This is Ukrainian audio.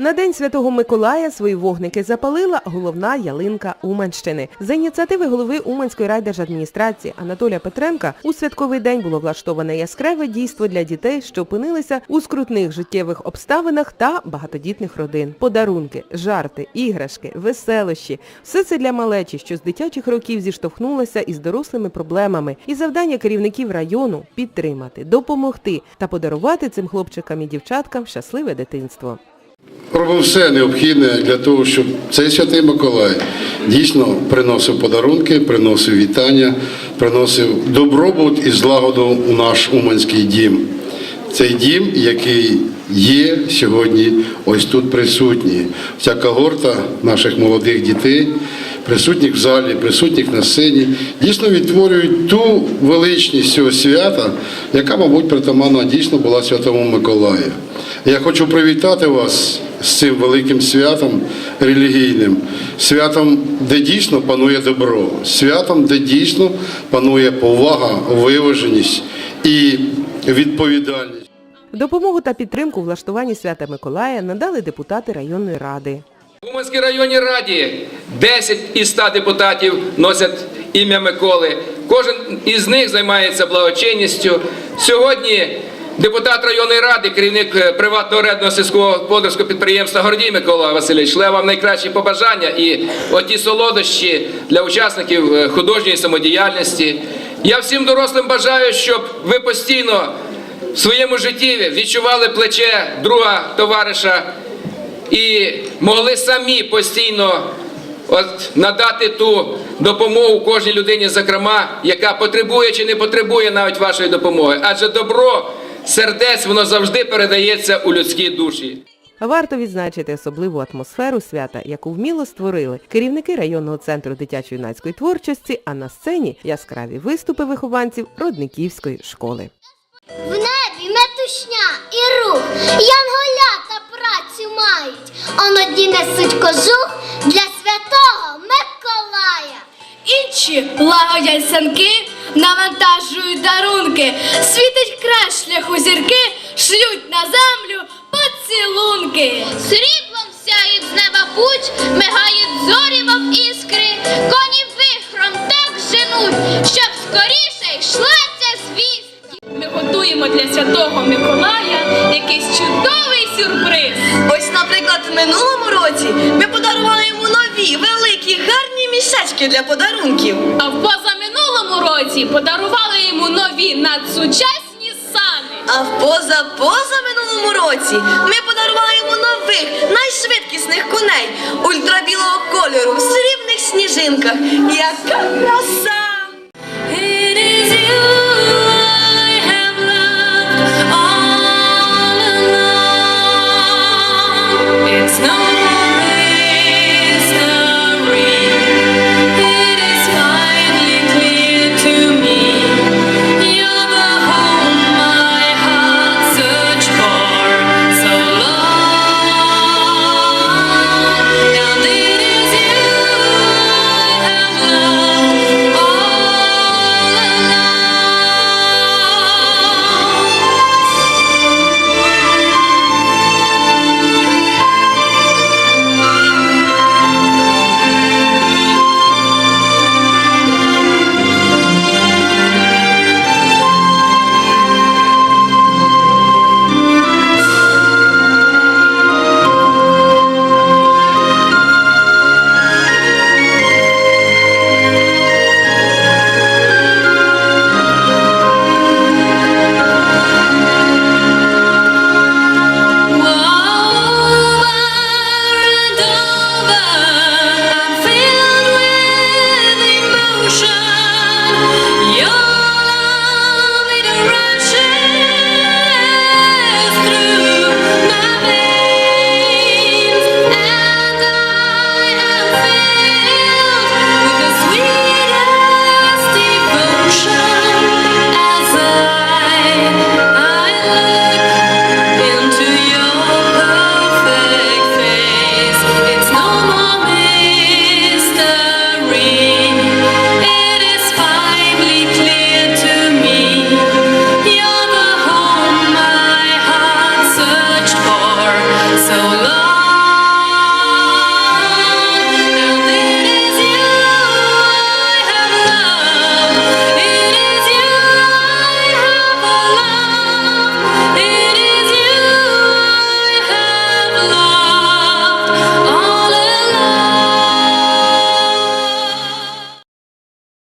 На День Святого Миколая свої вогники запалила головна ялинка Уманщини. За ініціативи голови Уманської райдержадміністрації Анатолія Петренка у святковий день було влаштоване яскраве дійство для дітей, що опинилися у скрутних життєвих обставинах та багатодітних родин. Подарунки, жарти, іграшки, веселощі – все це для малечі, що з дитячих років зіштовхнулася із дорослими проблемами. І завдання керівників району – підтримати, допомогти та подарувати цим хлопчикам і дівчаткам щасливе дитинство. Робимо все необхідне для того, щоб цей святий Миколай дійсно приносив подарунки, приносив вітання, приносив добробут і злагоду у наш уманський дім. Цей дім, який є сьогодні ось тут присутній. Ця когорта наших молодих дітей, присутніх в залі, присутніх на сцені, дійсно відтворюють ту величність цього свята, яка, мабуть, притаманна дійсно була Святому Миколаю. Я хочу привітати вас з цим великим святом релігійним, святом, де дійсно панує добро, святом, де дійсно панує повага, виваженість і відповідальність. Допомогу та підтримку влаштуванні свята Миколая надали депутати районної ради. В Уманській районній раді 10 із 100 депутатів носять ім'я Миколи. Кожен із них займається благочинністю. Сьогодні депутат районної ради, керівник е, приватного рядного сільського господарського підприємства Гордій Микола Васильович, шле вам найкращі побажання і оті солодощі для учасників е, художньої самодіяльності. Я всім дорослим бажаю, щоб ви постійно в своєму житті відчували плече друга товариша і могли самі постійно от, надати ту допомогу кожній людині, зокрема, яка потребує чи не потребує навіть вашої допомоги. Адже добро сердець воно завжди передається у людські душі. Варто відзначити особливу атмосферу свята, яку вміло створили керівники районного центру дитячо-юнацької творчості, а на сцені яскраві виступи вихованців Родниківської школи. В небі метушня і рух, янголята працю мають, оноді несуть кожух для святого Миколая. Інші лагодять санки, навантажують дарунки, світить край шляху зірки, шлють на землю поцілунки. Сріблом сяють з неба путь, мигають зорі мов іскри, коні вихром так женуть, щоб скоріше йшла ця звістка. Ми готуємо для святого Миколая якийсь чудовий сюрприз. Ось, наприклад, в минулому році ми подарували йому нові, великі, гарні мішечки для подарунків. А в позаминулому році подарували йому нові надсучасні сани. А в поза поза році ми подарували йому нових